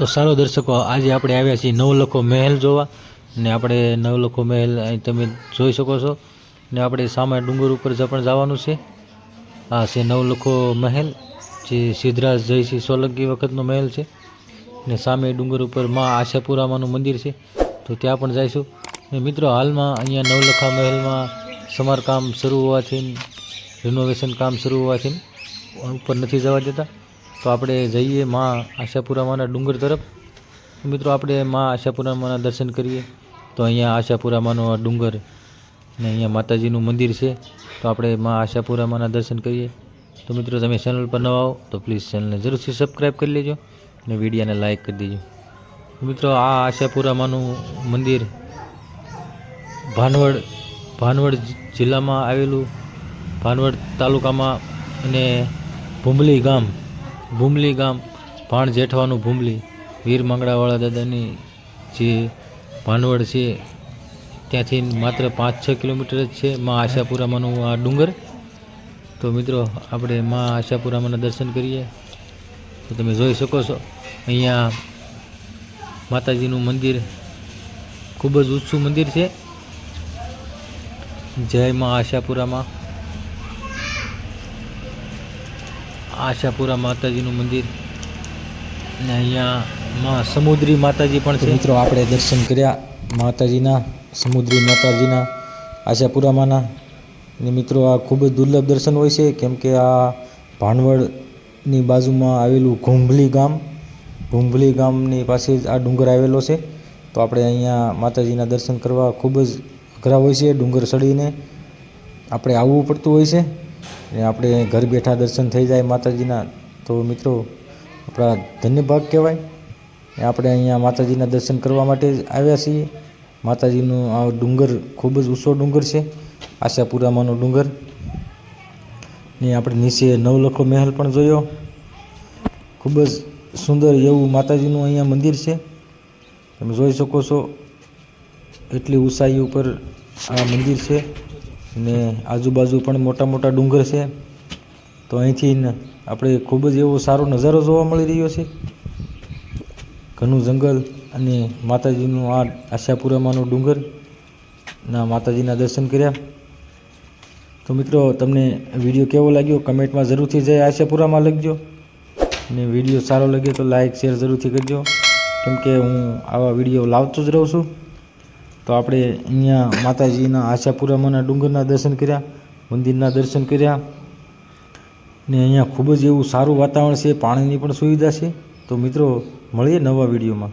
તો સારો દર્શકો, આજે આપણે આવ્યા છીએ નવલખો મહેલ જોવા. ને આપણે નવલખો મહેલ અહીં તમે જોઈ શકો છો. ને આપણે સામે ડુંગર ઉપર પણ જવાનું છે. આ છે નવલખો મહેલ, જે સિદ્ધરાજ જયસિંહ સોલંકી વખતનો મહેલ છે. ને સામે ડુંગર ઉપરમાં આશાપુરામાનું મંદિર છે. તો ત્યાં પણ જઈશું. ને મિત્રો, હાલમાં અહીંયા નવલખા મહેલમાં સમારકામ શરૂ હોવાથી રિનોવેશન કામ શરૂ હોવાથી, ઉપર નથી જવા દેતા. તો આપણે જઈએ માં આશાપુરામાના ડુંગર તરફ. મિત્રો, આપણે માં આશાપુરામાના દર્શન કરીએ. તો અહીંયા આશાપુરામાનો ડુંગર ને અહીંયા માતાજીનું મંદિર છે. તો આપણે માં આશાપુરામાના દર્શન કરીએ. તો મિત્રો, તમે ચેનલ પર નવા આવો તો પ્લીઝ ચેનલને જરૂરથી સબસ્ક્રાઈબ કરી લેજો અને વિડીયોને લાઈક કરી દેજો. મિત્રો, આ આશાપુરામાનું મંદિર ભાનવડ ભાનવડ જિલ્લામાં આવેલું. ભાનવડ તાલુકામાં અને ભૂમલી ગામ. ભૂમલી ગામ, ભાણ જેઠવાનું ભૂમલી, વીર મંગળાવાળા દાદાની જે ભાનવડ છે, ત્યાંથી માત્ર પાંચ છ કિલોમીટર જ છે, માં આશાપુરામાંનું આ ડુંગર. તો મિત્રો, આપણે માં આશાપુરામાંના દર્શન કરીએ. તો તમે જોઈ શકો છો, અહીંયા માતાજીનું મંદિર ખૂબ જ ઊંચું મંદિર છે. જય માં આશાપુરામાં. આશાપુરા માતાજીનું મંદિર. ને અહીંયા માં સમુદ્રી માતાજી પણ છે. મિત્રો આપણે દર્શન કર્યા માતાજીના સમુદ્રી માતાજીના આશાપુરામાંના ને મિત્રો આ ખૂબ જ દુર્લભ દર્શન હોય છે કેમ કે આ ભાણવડની બાજુમાં આવેલું ઘુંભલી ગામ. ઘુંભલી ગામની પાસે જ આ ડુંગર આવેલો છે. તો આપણે અહીંયા માતાજીના દર્શન કરવા ખૂબ જ અઘરા હોય છે ડુંગર ચડીને આપણે આવવું પડતું હોય છે. ને આપણે ઘર બેઠા દર્શન થઈ જાય માતાજીના, તો મિત્રો આપણા ધન્ય ભાગ કહેવાય. આપણે અહીંયા માતાજીના દર્શન કરવા માટે આવ્યા છીએ. માતાજીનું આ ડુંગર ખૂબ જ ઊંચો ડુંગર છે, આશાપુરામાંનો ડુંગર. ને આપણે નીચે નવલખો મહેલ પણ જોયો. ખૂબ જ સુંદર એવું માતાજીનું અહીંયા મંદિર છે. તમે જોઈ શકો છો, એટલી ઊંચાઈ ઉપર આ મંદિર છે. ને આજુબાજુ પણ મોટા મોટા ડુંગર છે. તો અહીંથી આપણે ખૂબ જ એવો સારો નજારો જોવા મળી રહ્યો છે. ઘણું જંગલ અને માતાજીનું આ આશાપુરામાંનો ડુંગર. ના, માતાજીના દર્શન કર્યા. તો મિત્રો, તમને વીડિયો કેવો લાગ્યો? કમેન્ટમાં જરૂરથી જય આશાપુરામાં લખજો. અને વીડિયો સારો લાગે તો લાઇક શેર જરૂરથી કરજો. કેમ કે હું આવા વીડિયો લાવતો જ રહું છું. તો આપણે અહીંયા માતાજીના આશાપુરામાંના ડુંગરના દર્શન કર્યા, મંદિરના દર્શન કર્યા. ને અહીંયા ખૂબ જ એવું સારું વાતાવરણ છે, પાણીની પણ સુવિધા છે. તો મિત્રો, મળીએ નવા વિડીયોમાં.